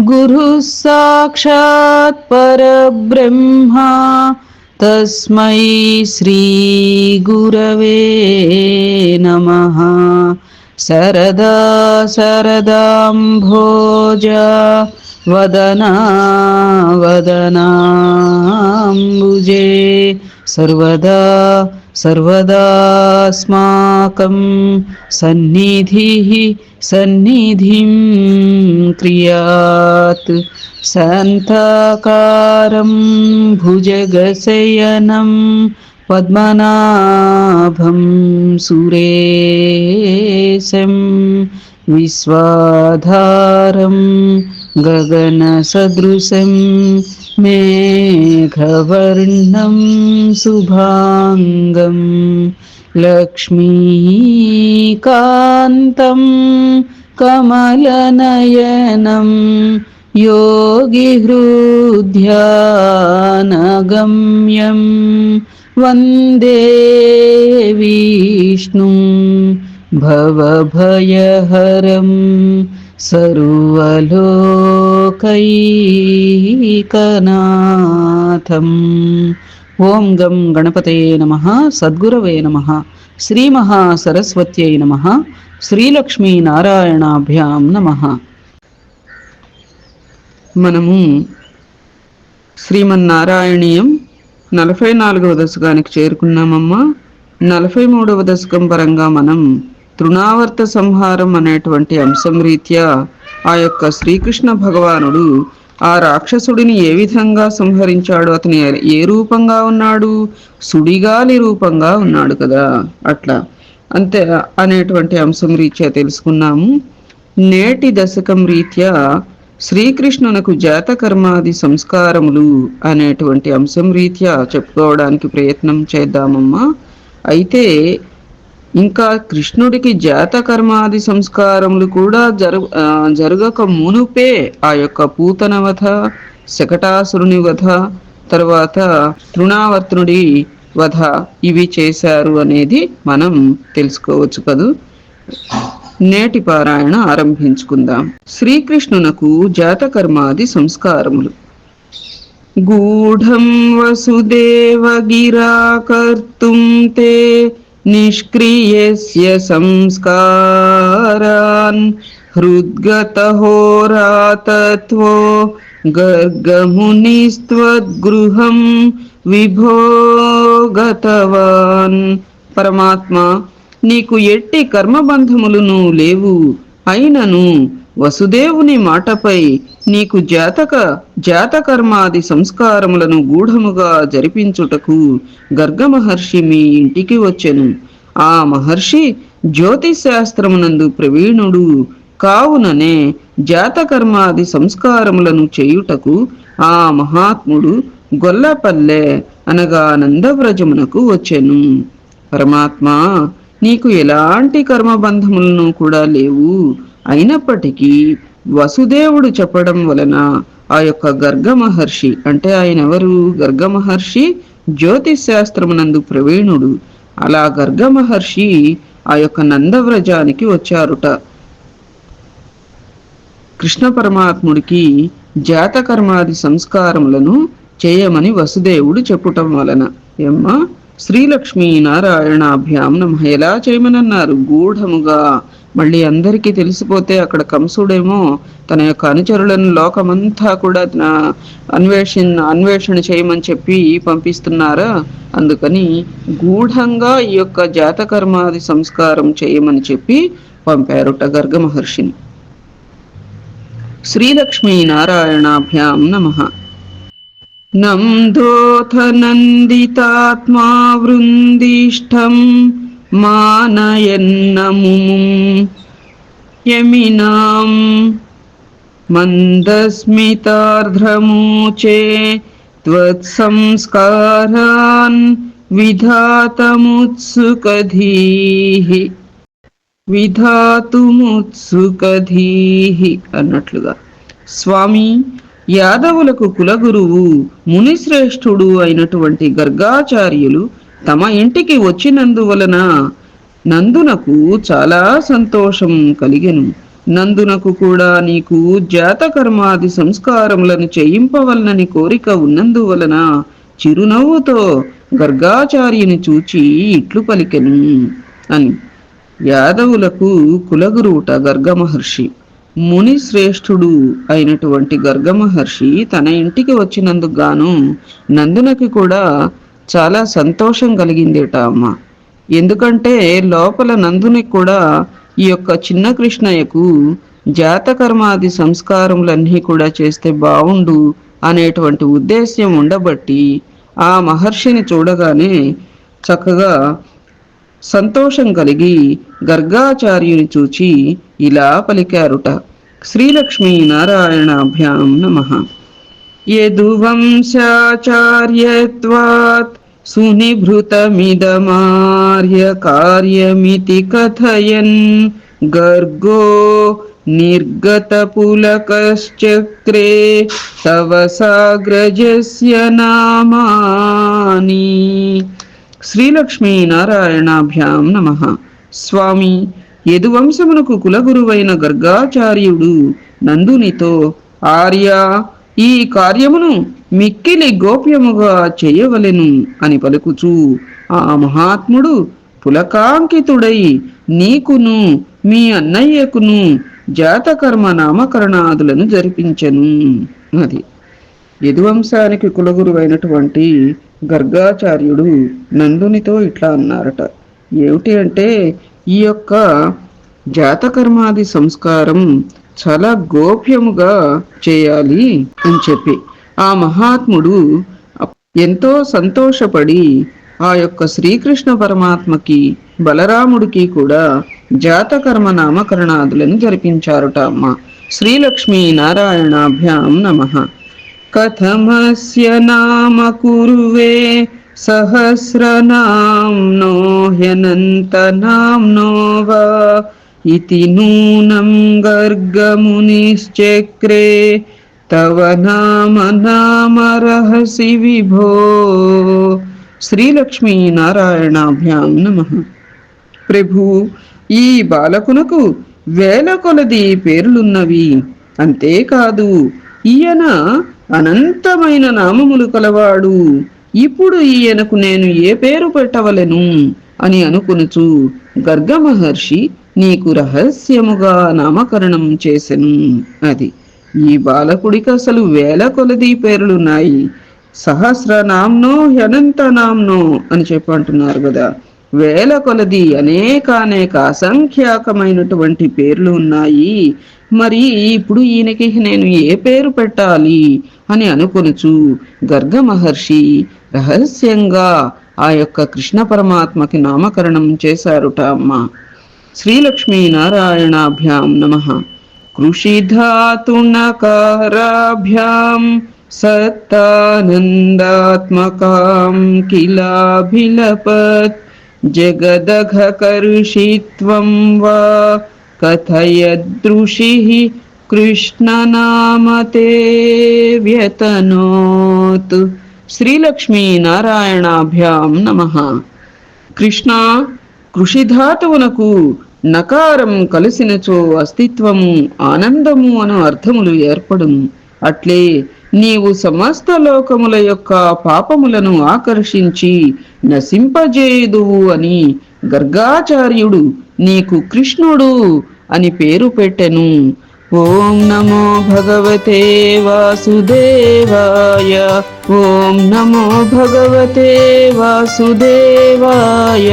गुरुः साक्षात् परब्रह्मा तस्मै श्रीगुरवे नमः। सरदा सरदाम्भोज वदना वदनाम्बुजे। सर्वदा सर्वदास्माकं सन्निधिः सन्निधिं क्रियात् शान्ताकारं भुजगशयनं पद्मनाभं सुरेशं विश्वाधारं गगनसदृशं मेघवर्णं शुभाङ्गं लक्ष्मीकान्तं कमलनयनं योगिहृद्यानगम्यं वन्दे विष्णुं भवभयहरं సర్వలోకైకనాథం. ఓం గం గణపతయే నమ సద్గురవే నమ శ్రీమహాసరస్వత్యై నమ శ్రీలక్ష్మీనారాయణాభ్యాం నమ. మనము శ్రీమన్నారాయణీయం నలభై నాలుగవ దశకానికి చేరుకున్నామమ్మా. నలభై మూడవ దశకం పరంగా మనం తృణావర్త సంహారం అనేటువంటి అంశం రీత్యా ఆ యొక్క శ్రీకృష్ణ భగవానుడు ఆ రాక్షసుడిని ఏ విధంగా సంహరించాడు? అతని ఏ రూపంగా ఉన్నాడు? సుడిగాలి రూపంగా ఉన్నాడు కదా. అట్లా. అంతే అనేటువంటి అంశం రీత్యా తెలుసుకున్నాము. నేటి దశకం రీత్యా శ్రీకృష్ణునకు జాతకర్మాది సంస్కారములు అనేటువంటి అంశం రీత్యా చెప్పుకోవడానికి ప్రయత్నం చేద్దామమ్మా. అయితే ఇంకా కృష్ణుడికి జాతకర్మాది సంస్కారములు కూడా జరు జరగక మునుపే ఆ యొక్క పూతన వధ శకటాసురుని వధ తర్వాత తృణావర్తనుడి వధ ఇవి చేశారు అనేది మనం తెలుసుకోవచ్చు కదూ? నేటి పారాయణ ఆరంభించుకుందాం. శ్రీకృష్ణునకు జాతకర్మాది సంస్కారములు. గూఢం వసుదేవ గిరా కర్తుం తే నిష్క్రియస్య సంస్కారాన్ హృద్గతహోరాతత్వో గర్గమునిస్త్వద్గృహం విభో గతవాన్ పరమాత్మ నీకు ఎట్టి కర్మబంధములును లేవు అయినను వసుదేవుని మాటపై నీకు జాతక జాతకర్మాది సంస్కారములను గూఢముగా జరిపించుటకు గర్గ మహర్షి మీ ఇంటికి వచ్చెను. ఆ మహర్షి జ్యోతిశాస్త్రమునందు ప్రవీణుడు. కావుననే జాతకర్మాది సంస్కారములను చేయుటకు ఆ మహాత్ముడు గొల్లపల్లె అనగా నందవ్రజమునకు వచ్చెను. పరమాత్మ నీకు ఎలాంటి కర్మబంధములను కూడా లేవు. అయినప్పటికీ వసుదేవుడు చెప్పడం వలన ఆ యొక్క గర్గ మహర్షి అంటే ఆయన ఎవరు? గర్గ మహర్షి జ్యోతిష్ శాస్త్రమునందు ప్రవీణుడు. అలా గర్గ మహర్షి ఆ యొక్క నందవ్రజానికి వచ్చారుట. కృష్ణ పరమాత్ముడికి జాతకర్మాది సంస్కారములను చేయమని వసుదేవుడు చెప్పుటం వలన. ఎమ్మ శ్రీలక్ష్మీ నారాయణాభ్యాం నమ. ఎలా చేయమనన్నారు? గూఢముగా మళ్ళీ అందరికీ తెలిసిపోతే అక్కడ కంసుడేమో తన యొక్క అనుచరులను లోకమంతా కూడా అన్వేషణ అన్వేషణ చేయమని చెప్పి పంపిస్తున్నారా? అందుకని గూఢంగా ఈ యొక్క జాతకర్మాది సంస్కారం చేయమని చెప్పి పంపారుట గర్గ మహర్షిని శ్రీలక్ష్మీ నారాయణాభ్యాం నమ. నందోథ నందితాత్మా వృందిష్టం మానయన్నముం యమినాం మందస్మితార్ధ్రమూచే त्वत्संस्कारान् విధాతముత్సుకధీః విధాతుముత్సుకధీః అన్నట్లుగా స్వామి యాదవులకు కులగురువు మునిశ్రేష్ఠుడు అయినటువంటి గర్గాచార్యులు తమ ఇంటికి వచ్చినందువలన నందునకు చాలా సంతోషం కలిగెను. నందునకు కూడా నీకు జాతకర్మాది సంస్కారములను చేయింపవలనని కోరిక ఉన్నందువలన చిరునవ్వుతో గర్గాచార్యుని చూచి ఇట్లు పలికెను అని. యాదవులకు కులగురువుట గర్గమహర్షి. ముని శ్రేష్ఠుడు అయినటువంటి గర్గమహర్షి తన ఇంటికి వచ్చినందుకు గాను నందునకి కూడా చాలా సంతోషం కలిగిందేట అమ్మ. ఎందుకంటే లోపల నందుని కూడా ఈ యొక్క చిన్న కృష్ణయ్యకు జాతకర్మాది సంస్కారములన్నీ కూడా చేస్తే బావుండు అనేటువంటి ఉద్దేశ్యం ఉండబట్టి ఆ మహర్షిని చూడగానే చక్కగా సంతోషం కలిగి గర్గాచార్యుని చూచి ఇలా పలికారుట. శ్రీలక్ష్మీ నారాయణాభ్యాం నమ. యదువంశాచార్యత్వాత్ సునిభృతమిదమార్య కార్యమితి కథయన్ గర్గో నిర్గతపులకశ్చక్రే తవ సాగ్రజస్య నామాని శ్రీలక్ష్మీనారాయణాభ్యాం నమ స్వామి యదువంశమునకు కులగురువైన గర్గాచార్యుడు నందునితో ఆర్య ఈ కార్యమును మిక్కిలి గోప్యముగా చేయవలెను అని పలుకుచూ ఆ మహాత్ముడు పులకాంకితుడై నీకును మీ అన్నయ్యకును జాతకర్మ నామకరణాదులను జరిపించను అది. యదువంశానికి కులగురువైనటువంటి గర్గాచార్యుడు నందునితో ఇట్లా అన్నారట. ఏమిటి అంటే ఈ యొక్క జాతకర్మాది సంస్కారం చాలా గోప్యముగా చేయాలి అని చెప్పి. ఆ మహాత్ముడు ఎంతో సంతోషపడి ఆ యొక్క శ్రీకృష్ణ పరమాత్మకి బలరాముడికి కూడా జాతకర్మ నామకరణాదులను జరిపించారుట అమ్మ. శ్రీలక్ష్మీ నారాయణాభ్యాం నమ. కథమస్య నామ కురువే సహస్రనామ్నో హ్యనంతనామ్నో వా ఇది నూనం గర్గమునిశ్చక్రే తవ నామ నామరహసి విభో. శ్రీలక్ష్మీ నారాయణాభ్యాం నమ. ప్రభు ఈ బాలకునకు వేల కొలది పేర్లున్నవి. అంతేకాదు ఈయన అనంతమైన నామములు కలవాడు. ఇప్పుడు ఈయనకు నేను ఏ పేరు పెట్టవలెను అని అనుకునుచు గర్గమహర్షి నీకు రహస్యముగా నామకరణం చేసెను అది. ఈ బాలకుడికి అసలు వేల కొలది పేర్లున్నాయి. సహస్ర నామ్నో అనంత నామ్నో అని చెప్పి అంటున్నారు కదా. వేల కొలది అనేకానేక అసంఖ్యాకమైనటువంటి పేర్లు ఉన్నాయి. మరి ఇప్పుడు ఈయనకి నేను ఏ పేరు పెట్టాలి అని అనుకొనుచు గర్గ మహర్షి రహస్యంగా ఆ యొక్క కృష్ణ పరమాత్మకి నామకరణం చేశారుట అమ్మ. శ్రీలక్ష్మీ నారాయణాభ్యాం నమ. కృషిధాతునకారాభ్యాం సత్తానందాత్మకాం కిలాభిలపత్ జగదఘకర్షిత్వం వా కథయదృషిः కృష్ణనామతే వ్యతనోత్ శ్రీలక్ష్మీ నారాయణాభ్యాం నమ కృష్ణ కృషిధాతువునకు నకారం కలిసినచో అస్తిత్వము ఆనందము అను అర్థములు ఏర్పడును. అట్లే నీవు సమస్త లోకముల యొక్క పాపములను ఆకర్షించి నశింపజేయుదువు అని గర్గాచార్యుడు నీకు కృష్ణుడు అని పేరు పెట్టెను. ॐ नमो भगवते वासुदेवाय। ॐ नमो भगवते वासुदेवाय।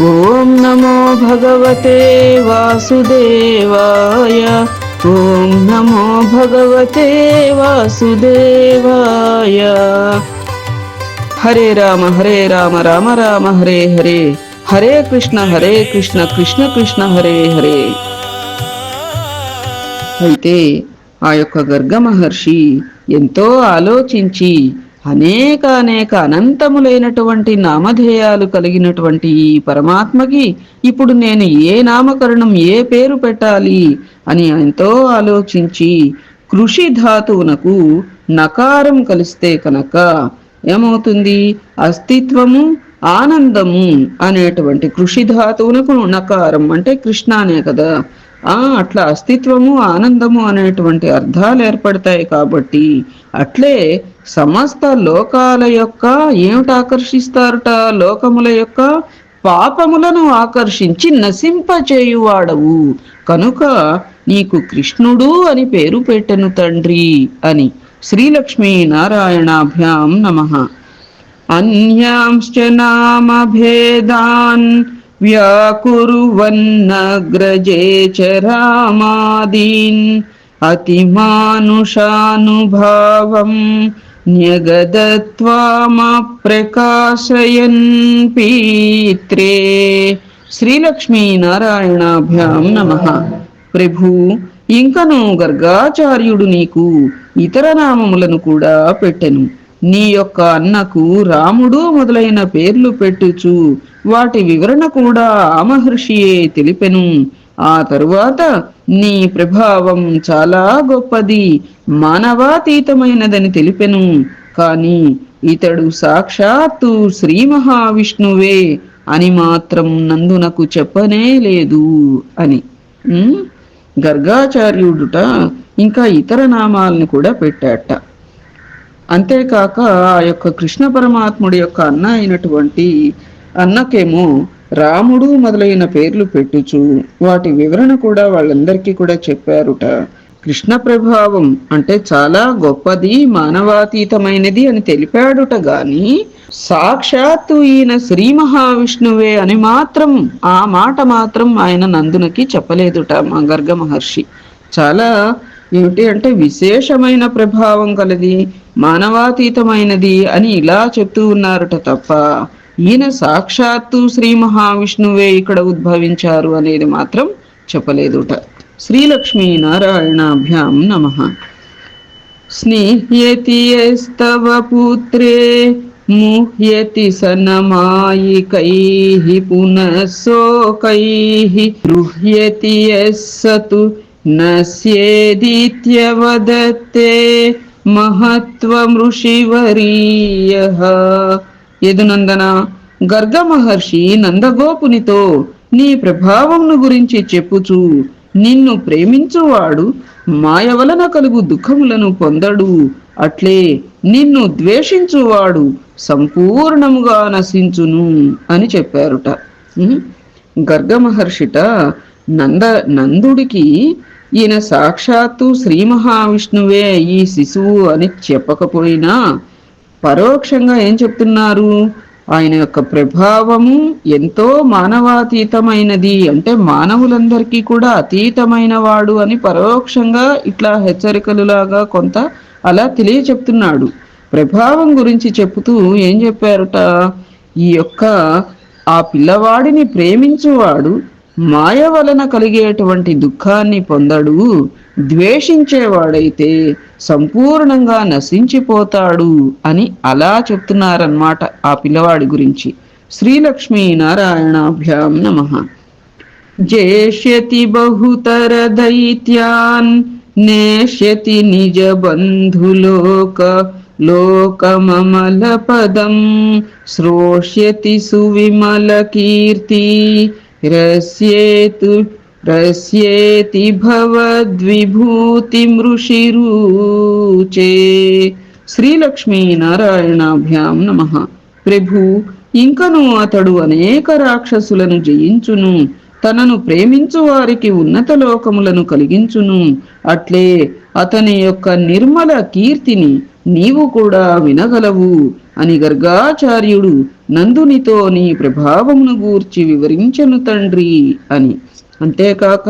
ॐ नमो भगवते वासुदेवाय। ॐ नमो भगवते वासुदेवाय। हरे राम हरे राम राम राम हरे हरे। हरे कृष्ण हरे कृष्ण कृष्ण कृष्ण हरे हरे। అయితే ఆ యొక్క గర్గ మహర్షి ఎంతో ఆలోచించి అనేక అనేక అనంతములైనటువంటి నామధేయాలు కలిగినటువంటి ఈ పరమాత్మకి ఇప్పుడు నేను ఏ నామకరణం ఏ పేరు పెట్టాలి అని ఎంతో ఆలోచించి కృషి ధాతువునకు నకారం కలిస్తే కనుక ఏమవుతుంది? అస్తిత్వము ఆనందము అనేటువంటి కృషి ధాతువునకు నకారం అంటే కృష్ణ అనే కదా. ఆ అట్లా అస్తిత్వము ఆనందము అనేటువంటి అర్థాలు ఏర్పడతాయి కాబట్టి అట్లే సమస్త లోకాల యొక్క ఏమిటి ఆకర్షిస్తారట? లోకముల యొక్క పాపములను ఆకర్షించి నశింపచేయువాడవు. కనుక నీకు కృష్ణుడు అని పేరు పెట్టెను తండ్రి అని శ్రీలక్ష్మీ నారాయణాభ్యాం నమ. అన్యాంశ్చ నామభేదాన్ వ్యాకురువన్నగ్రజే చ రామాదీన్ అతిమానుషానుభావం న్యగదత్వామప్రకాశయన్ పీత్రే శ్రీలక్ష్మీనారాయణాభ్యాం నమ ప్రభు ఇంకను గర్గాచార్యుడు నీకు ఇతర నామములను కూడా పెట్టెను. నీ యొక్క అన్నకు రాముడు మొదలైన పేర్లు పెట్టుచు వాటి వివరణ కూడా ఆ మహర్షియే తెలిపెను. ఆ తరువాత నీ ప్రభావం చాలా గొప్పది మానవాతీతమైనదని తెలిపెను. కాని ఇతడు సాక్షాత్తు శ్రీ మహావిష్ణువే అని మాత్రం నందునకు చెప్పనే లేదు అని. ఉమ్, గర్గాచార్యుడుట ఇంకా ఇతర నామాలను కూడా పెట్టాట. అంతేకాక ఆ యొక్క కృష్ణ పరమాత్ముడి యొక్క అన్న అయినటువంటి అన్నకేమో రాముడు మొదలైన పేర్లు పెట్టుచు వాటి వివరణ కూడా వాళ్ళందరికీ కూడా చెప్పారుట. కృష్ణ ప్రభావం అంటే చాలా గొప్పది మానవాతీతమైనది అని తెలిపాడుట గాని సాక్షాత్తు ఈయన శ్రీ మహావిష్ణువే అని మాత్రం ఆ మాట మాత్రం ఆయన నందునకి చెప్పలేదుట మా గర్గ మహర్షి. చాలా ఏమిటి అంటే విశేషమైన ప్రభావం కలది. మానవాతీతమైనది అని ఇలా చెప్తూ ఉన్నారట తప్ప ఈయన సాక్షాత్తు శ్రీ మహావిష్ణువే ఇక్కడ ఉద్భవించారు అనేది మాత్రం చెప్పలేదుట. శ్రీలక్ష్మీ నారాయణాభ్యాం నమ. స్నేహ్యతిస్తవ పుత్రే ముహ్యతి సనమాయికైః పునఃశోకైః గృహ్యతి యస్సతు నస్యేదిత్యవదత్తే మహత్వమృషివరీయ. యదునందన గర్గ మహర్షి నందగోపునితో నీ ప్రభావంను గురించి చెప్పుచు నిన్ను ప్రేమించువాడు మాయ వలన కలుగు దుఃఖములను పొందడు. అట్లే నిన్ను ద్వేషించువాడు సంపూర్ణముగా నశించును అని చెప్పారుట. గర్గ మహర్షిట నంద నందుడికి ఈయన సాక్షాత్తు శ్రీ మహావిష్ణువే. ఈ శిశువు అని చెప్పకపోయినా పరోక్షంగా ఏం చెప్తున్నారు? ఆయన యొక్క ప్రభావము ఎంతో మానవాతీతమైనది. అంటే మానవులందరికీ కూడా అతీతమైన వాడు అని పరోక్షంగా ఇట్లా హెచ్చరికలులాగా కొంత అలా తెలియచెప్తున్నాడు. ప్రభావం గురించి చెప్తూ ఏం చెప్పారట? ఈ యొక్క ఆ పిల్లవాడిని ప్రేమించువాడు మాయ వలన కలిగేటువంటి దుఃఖాన్ని పొందడు ద్వేషించేవాడైతే సంపూర్ణంగా నశించిపోతాడు అని అలా చెప్తున్నారన్నమాట ఆ పిల్లవాడి గురించి. శ్రీలక్ష్మీ నారాయణాభ్యాం నమ. జేష్యతి బహుతర దైత్యాన్ నేష్యతి నిజ బంధులోక లోకమమల పదం శ్రోష్యతి సువిమల కీర్తి రస్యేతు రస్యేతి భవద్విభూతి మృషిరూచే శ్రీలక్ష్మీ నారాయణాభ్యాం నమ ప్రభు ఇంకను అతడు అనేక రాక్షసులను జయించును. తనను ప్రేమించు వారికి ఉన్నత లోకములను కలిగించును. అట్లే అతని యొక్క నిర్మల కీర్తిని నీవు కూడా వినగలవు అని గర్గాచార్యుడు నందునితో నీ ప్రభావమును గూర్చి వివరించను తండ్రి అని. అంతేకాక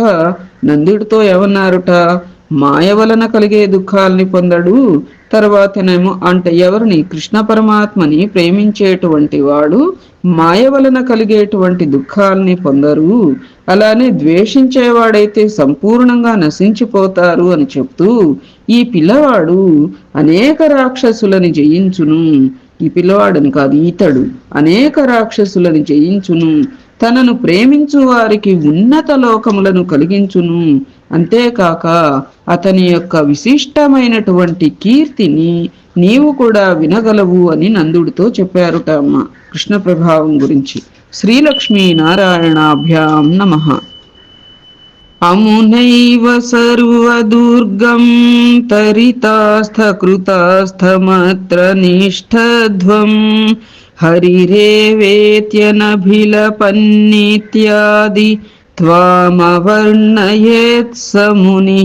నందుడితో ఏమన్నారుట? మాయ వలన కలిగే దుఃఖాల్ని పొందడు. తర్వాతనేమో అంటే ఎవరిని? కృష్ణ పరమాత్మని ప్రేమించేటువంటి వాడు మాయ వలన కలిగేటువంటి దుఃఖాల్ని పొందరు. అలానే ద్వేషించేవాడైతే సంపూర్ణంగా నశించిపోతారు అని చెప్తూ ఈ పిల్లవాడు అనేక రాక్షసులని జయించును. ఈ పిల్లవాడని కాదు ఈతడు. అనేక రాక్షసులను జయించును. తనను ప్రేమించు వారికి ఉన్నత లోకములను కలిగించును. అంతేకాక అతని యొక్క విశిష్టమైనటువంటి కీర్తిని నీవు కూడా వినగలవు అని నందుడితో చెప్పారుట అమ్మ. కృష్ణ ప్రభావం గురించి. శ్రీలక్ష్మీ నారాయణాభ్యాం నమ. అమునైవ సర్వదుర్గం తరితాస్థకృతాస్థమత్ర నిష్ఠధ్వం హరిరేవేత్యనభిలపన్నిత్యాది త్వామవర్ణయేత్ సముని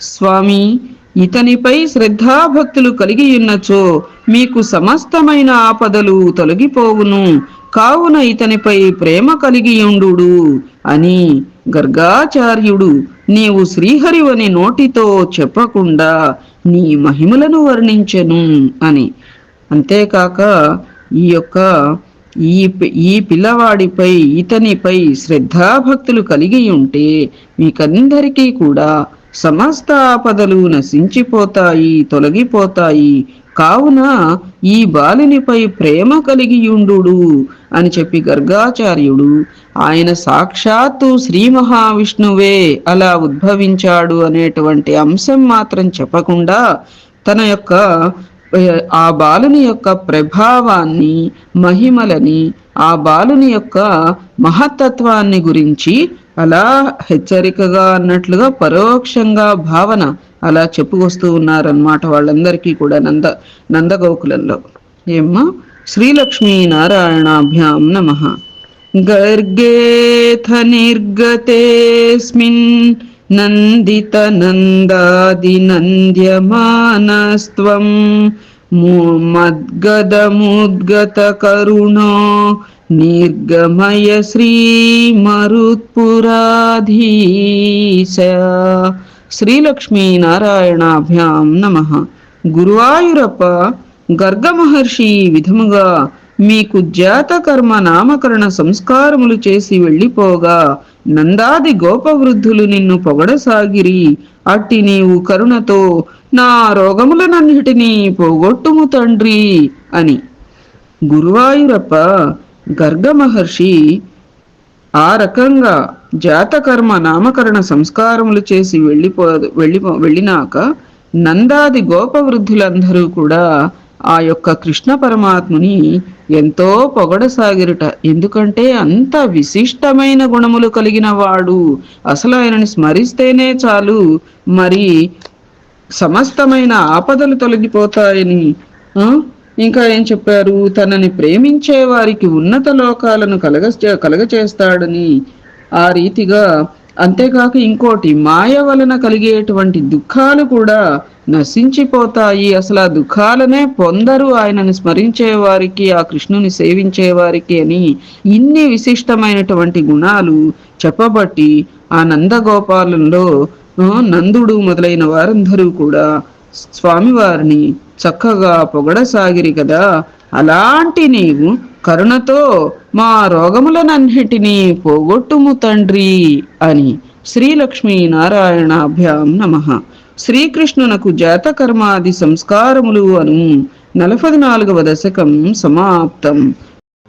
స్వామి ఇతనిపై శ్రద్ధాభక్తులు కలిగి ఉన్నచో మీకు సమస్తమైన ఆపదలు తొలగిపోవును. కావున ఇతనిపై ప్రేమ కలిగియుండు అని గర్గాచార్యుడు నీవు శ్రీహరివని నోటితో చెప్పకుండా నీ మహిమలను వర్ణించెను అని. అంతేకాక ఈ యొక్క ఈ ఈ పిల్లవాడిపై ఇతనిపై శ్రద్ధాభక్తులు కలిగి ఉంటే మీకందరికీ కూడా సమస్త ఆపదలు నశించిపోతాయి తొలగిపోతాయి కావున ఈ బాలునిపై ప్రేమ కలిగియుండు అని చెప్పి గర్గాచార్యుడు ఆయన సాక్షాత్తు శ్రీ మహావిష్ణువే అలా ఉద్భవించాడు అనేటువంటి అంశం మాత్రం చెప్పకుండా తన యొక్క ఆ బాలుని యొక్క ప్రభావాన్ని మహిమలని ఆ బాలుని యొక్క మహత్తత్వాన్ని గురించి అలా హెచ్చరికగా అన్నట్లుగా పరోక్షంగా భావన అలా చెప్పుకొస్తూ ఉన్నారన్నమాట వాళ్ళందరికీ కూడా నంద నందగోకులంలో. ఏమ్మా? శ్రీలక్ష్మీ నారాయణాభ్యాం నమ. గర్గేథ నిర్గతేస్మిన్ నందిత నందాది నంద్యమానస్త్వం. మద్గదముద్గత కరుణో నిర్గమయ శ్రీమరుత్పురాధీశ. శ్రీలక్ష్మీ నారాయణాభ్యాం నమ. గురువాయురప్ప గర్గమహర్షి ఈ విధముగా మీకు జాతకర్మ నామకరణ సంస్కారములు చేసి వెళ్ళిపోగా నందాది గోపవృద్ధులు నిన్ను పొగడసాగిరి. అట్టి నీవు కరుణతో నా రోగములనన్నిటినీ పోగొట్టుము తండ్రి అని. గురువాయురప్ప గర్గ మహర్షి ఆ రకంగా జాతకర్మ నామకరణ సంస్కారములు చేసి వెళ్ళిపో వెళ్ళి వెళ్ళినాక నందాది గోపవృద్ధులందరూ కూడా ఆ యొక్క కృష్ణ పరమాత్ముని ఎంతో పొగడసాగిరుట ఎందుకంటే అంత విశిష్టమైన గుణములు కలిగిన వాడు. అసలు ఆయనని స్మరిస్తేనే చాలు. మరి సమస్తమైన ఆపదలు తొలగిపోతాయని ఇంకా ఏం చెప్పారు? తనని ప్రేమించే వారికి ఉన్నత లోకాలను కలగ కలగచేస్తాడని. ఆ రీతిగా అంతేకాక ఇంకోటి మాయ వలన కలిగేటువంటి దుఃఖాలు కూడా నశించిపోతాయి. అసలు ఆ దుఃఖాలనే పొందరు ఆయనను స్మరించే వారికి ఆ కృష్ణుని సేవించే వారికి అని ఇన్ని విశిష్టమైనటువంటి గుణాలు చెప్పబట్టి ఆ నందగోపాలంలో నందుడు మొదలైన వారందరూ కూడా స్వామివారిని చక్కగా పొగడసాగిరి కదా. అలాంటి నీవు కరుణతో మా రోగములనన్నిటినీ పోగొట్టుము తండ్రి అని శ్రీలక్ష్మీ నారాయణాభ్యాం నమ. శ్రీకృష్ణునకు జాతకర్మాది సంస్కారములు అను నలభై నాలుగవ దశకం సమాప్తం.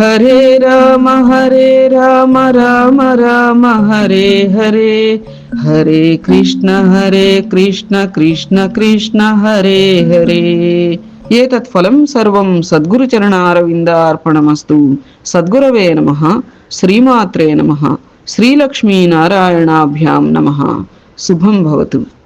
హరే రామ హరే రామ రామ రామ హరే హరే. హరే కృష్ణ హరే కృష్ణ కృష్ణ కృష్ణ హరే హరే. ఏ తత్ఫలం సర్వం సద్గురు చరణారవిందార్పణమస్తు సద్గురవే నమ. శ్రీమాత్రే నమ. శ్రీలక్ష్మీనారాయణాభ్యాం నమ. శుభం భవతు.